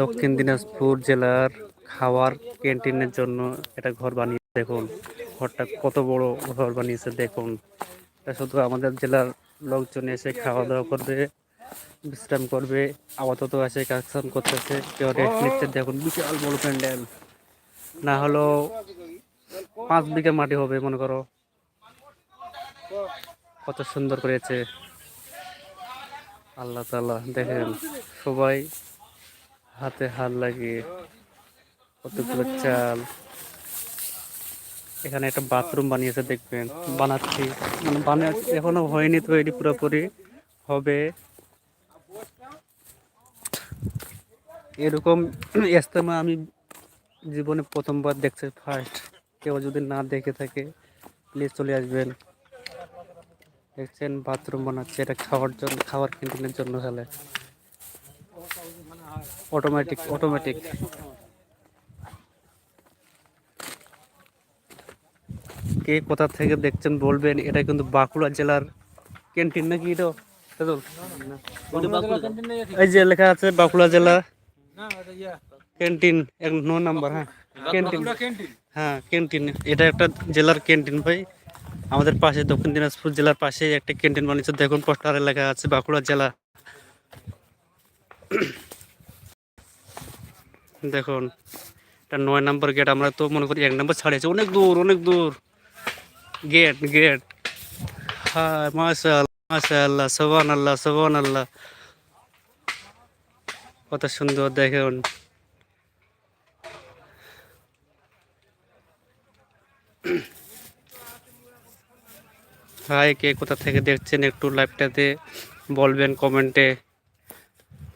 দক্ষিণ দিনাজপুর জেলার খাওয়ার ক্যান্টিনের জন্য একটা ঘর বানিয়ে দেখুন। ঘরটা কত বড় ঘর বানিয়েছে, দেখুন। এটা শুধু আমাদের জেলার লোকজন এসে খাওয়া দাওয়া করবে, বিশ্রাম করবে, আপাতত এসে কাজ কাম করতেছে। কেউ রেস্ট নিচ্ছে, দেখুন, বিশাল বড় প্যান্ডেল। না হলেও পাঁচ বিঘা মাটি হবে, মনে করো। কত সুন্দর করেছে। আল্লাহ তালা দেখেন, সবাই হাতে হাত লাগিয়ে কতগুলো চাল। এখানে একটা বাথরুম বানিয়েছে, দেখবেন। বানাচ্ছি মানে বানাচ্ছি, এখনও হয়নি তৈরি পুরোপুরি হবে। এরকম ইস্তেমা আমি জীবনে প্রথমবার দেখছি ফার্স্ট কেউ যদি না দেখে থাকে প্লিজ চলে আসবেন। দেখছেন বাথরুম বানাচ্ছে এটা খাওয়ার জন্য খাওয়ার ক্যান্টিনের জন্য খেলে অটোমেটিক অটোমেটিক কে কোথা থেকে দেখছেন বলবেন এটা কিন্তু বাঁকুড়া জেলার ক্যান্টিন নাকি এটা? এই যে লেখা আছে বাঁকুড়া জেলা ক্যান্টিন এক নো নাম্বার হ্যাঁ। ক্যান্টিন হ্যাঁ ক্যান্টিন এটা একটা জেলার ক্যান্টিন ভাই। আমাদের পাশে দক্ষিণ দিনাজপুর জেলার পাশে একটা ক্যান্টিন বানিয়েছে। দেখুন, পোস্টারে লেখা আছে বাঁকুড়া জেলা। দেখুন, এটা নয় নম্বর গেট আমরা তো মনে করি এক নম্বর ছাড়িয়েছি অনেক দূর অনেক দূর। গেট গেট হ্যাঁ মাশাল মাশাল্লাহ সোবান আল্লাহ সোবান আল্লাহ কত সুন্দর, দেখুন। হাই কে কোথা থেকে দেখছেন একটু লাইভটাতে বলবেন কমেন্টে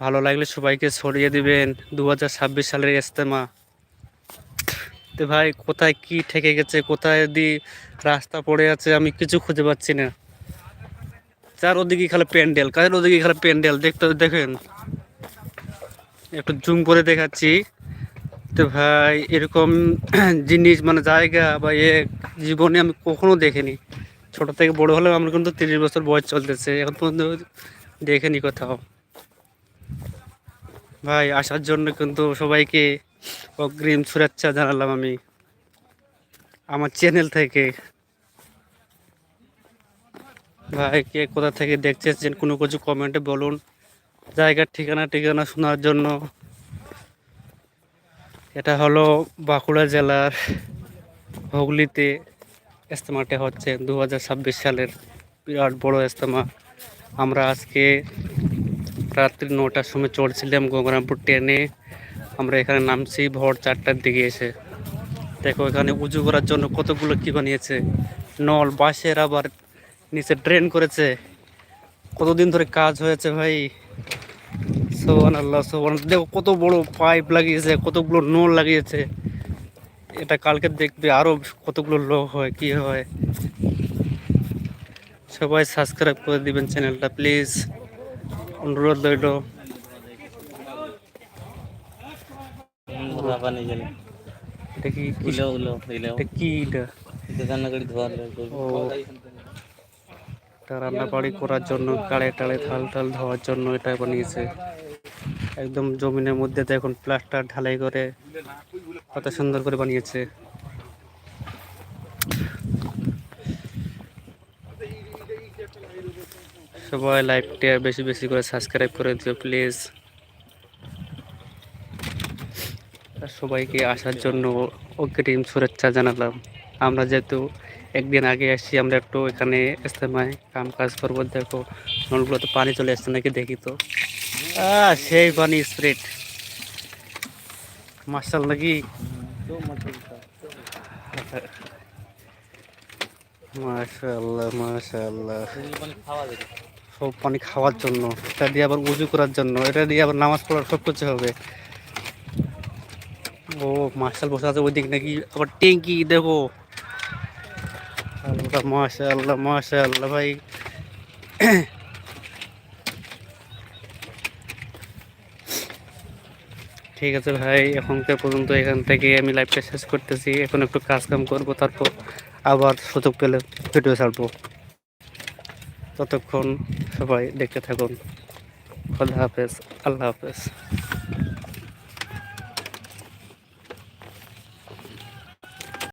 ভালো লাগলে সবাইকে সরিয়ে দিবেন দু হাজার ছাব্বিশ সালের ইস্তেমা তো ভাই, কোথায় কি ঠেকে গেছে, কোথায় দি রাস্তা পড়ে আছে, আমি কিছু খুঁজে পাচ্ছি না। চার ওদিকে খালি প্যান্ডেল কার ওদিকে খালি প্যান্ডেল, দেখতে, দেখেন। একটু জুম করে দেখাচ্ছি। তো ভাই, এরকম জিনিস মানে জায়গা বা এ জীবনে আমি কখনো দেখিনি। ছোট থেকে বড় হলেও আমার কিন্তু তিরিশ বছর বয়স চলতেছে। এখন পর্যন্ত দেখিনি কোথাও। ভাই, আসার জন্য কিন্তু সবাইকে অগ্রিম শুভেচ্ছা জানালাম আমি আমার চ্যানেল থেকে। ভাই, কে কোথা থেকে দেখছেন কোনো কিছু কমেন্টে বলুন। জায়গার ঠিকানা ঠিকানা শোনার জন্য। এটা হলো বাঁকুড়া জেলার হুগলিতে। ইস্তেমাটা হচ্ছে দু হাজার ছাব্বিশ সালের বিরাট বড় ইস্তেমা আমরা আজকে রাত্রি নটার সময় চড়ছিলাম গঙ্গারামপুর ট্রেনে। আমরা এখানে নামছি ভোর চারটার দিকে এসে। দেখো, এখানে উঁচু করার জন্য কতগুলো কি বানিয়েছে। নল, বাঁশের আবার নিচে ড্রেন করেছে। কতদিন ধরে কাজ হয়েছে ভাই। সোহান আল্লাহ সোহান দেখো, কত বড় পাইপ লাগিয়েছে, কতগুলো নল লাগিয়েছে। এটা কালকে দেখবে আরও কতগুলো লোক হয় কি হয়। সবাই সাবস্ক্রাইব করে দিবেন চ্যানেলটা প্লিজ অনুরোধ রইল। এটা কি রান্না বাড়ি করার জন্য কাড়ে টাড়ে থাল টাল ধোয়ার জন্য এটা বানিয়েছে। একদম জমিনের মধ্যে দেখুন প্লাস্টার ঢালাই করে কত সুন্দর করে বানিয়েছে। সবাই লাইভটা বেশি বেশি করে সাবস্ক্রাইব করে দিও, প্লিজ। সবাইকে আসার জন্য অগ্রিম শুভেচ্ছা জানালাম। আমরা যেহেতু একদিন আগে আসছি, আমরা একটু এখানে ইস্তেমায় কাম কাজ করব। দেখো, নলগুলো তো পানি চলে আসছে নাকি দেখি তো। সেই পানি স্প্রেড মার্শাল নাকি? মাশাল্লাহ খাওয়া সব পানি খাওয়ার জন্য, এটা দিয়ে আবার উজু করার জন্য, এটা দিয়ে আবার নামাজ পড়ার সব কিছু হবে। ও, মার্শাল বসে আছে ওইদিক নাকি, আবার ট্যাঙ্কি দেখো। আল্লাহ মাশা আল্লাহ ভাই। ঠিক আছে ভাই এখনকার পর্যন্ত এখান থেকে আমি লাইভটা শেষ করতেছি। এখন একটু কাজ কাম করব, তারপর আবার সুযোগ পেলে ভিডিও ছাড়বো। ততক্ষণ সবাই দেখতে থাকুন। আল্লাহ হাফেজ আল্লাহ হাফেজ।